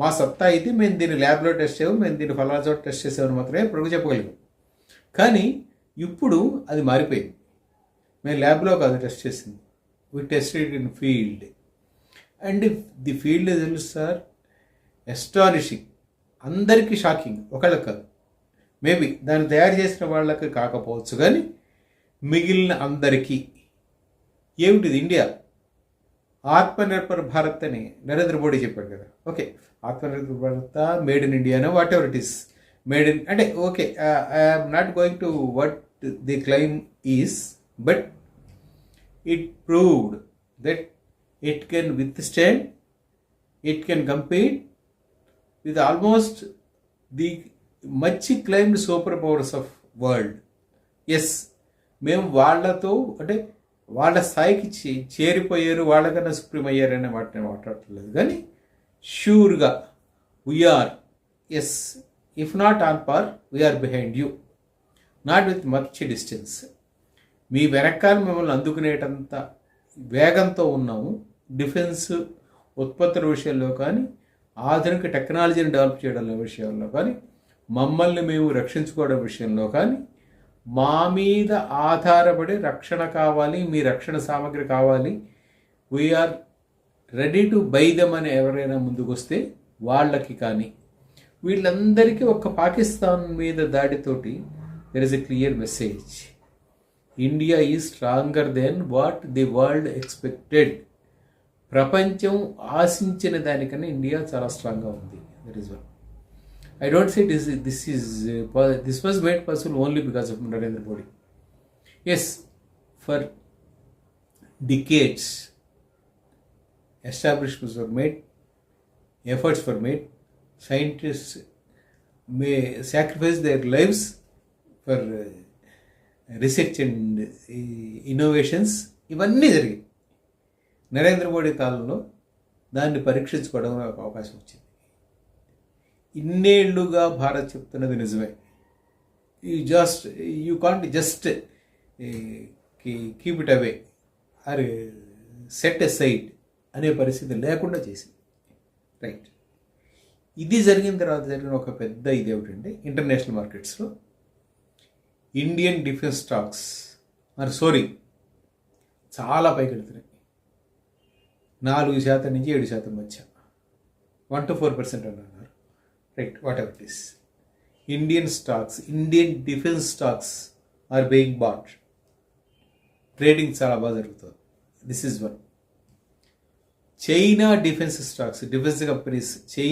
మా సత్తా ఇది మేము దీన్ని ల్యాబ్లో టెస్ట్ చేయము మేము దీన్ని ఫలానా చోట టెస్ట్ చేసామని మాత్రమే ఇప్పుడు చెప్పగలిగాం. కానీ ఇప్పుడు అది మారిపోయింది. మేము ల్యాబ్లో కాదు టెస్ట్ చేసింది. We tested in field and the field తెలుసు సార్ ఎస్టానిషింగ్ అందరికీ షాకింగ్ ఒకళ్ళకి కాదు. మేబీ దాన్ని తయారు చేసిన వాళ్ళకి కాకపోవచ్చు కానీ మిగిలిన అందరికీ. ఏమిటిది? ఇండియా ఆత్మనిర్భర్ భారత్ అని నరేంద్ర మోడీ చెప్పాడు కదా. Okay Atmanirbhar Bharat made in ఇండియానో whatever it is made in అంటే okay I'm not going to what the claim is but it proved that it can withstand it can compete with almost the much claimed super powers of world as మేము వాళ్ళతో అంటే వాళ్ళ స్థాయికి చేరిపోయారు వాళ్ళకన్నా supreme అనే వాటిని మాట్లాడట్లేదు. కానీ షూర్గా we are as if not on par we are behind you not with much distance మీ వెనకాల మిమ్మల్ని అందుకునేటంత వేగంతో ఉన్నాము. డిఫెన్స్ ఉత్పత్తుల విషయంలో కానీ ఆధునిక టెక్నాలజీని డెవలప్ చేయడం విషయంలో కానీ మమ్మల్ని మేము రక్షించుకోవడం విషయంలో కానీ మా మీద ఆధారపడి రక్షణ కావాలి మీ రక్షణ సామాగ్రి కావాలి. We are ready to buy them అని ఎవరైనా ముందుకొస్తే వాళ్ళకి కానీ. వీళ్ళందరికీ ఒక పాకిస్తాన్ మీద దాడితోటి there is a clear message India is stronger than what the world expected ప్రపంచం ఆశించిన దానికన్నా ఇండియా చాలా స్ట్రాంగ్గా ఉంది. That is one I don't see this this is this was made possible only because of Narendra Modi as for decades establishments for made efforts for made scientist may sacrifice their lives for research and innovations ఇవన్నీ జరిగాయి. నరేంద్ర మోడీ కాలంలో దాన్ని పరీక్షించుకోవడం అవకాశం వచ్చింది. ఇన్నేళ్ళుగా భారత్ చెప్తున్నది నిజమే. You just you can't just keep it away or set aside అనే పరిస్థితి లేకుండా చేసింది. రైట్ ఇది జరిగిన తర్వాత జరిగిన ఒక పెద్ద ఇది ఏమిటంటే ఇంటర్నేషనల్ మార్కెట్స్లో ఇండియన్ డిఫెన్స్ స్టాక్స్ మరి సారీ చాలా పైకి వెళుతున్నాయి. నాలుగు శాతం నుంచి ఏడు శాతం మధ్య. వన్ టు ఫోర్ పర్సెంట్ అన్నారు. Right whatever this Indian stocks Indian defence stocks are being bought trading చాలా బాగా జరుగుతుంది. This is one China defence stocks defence companies China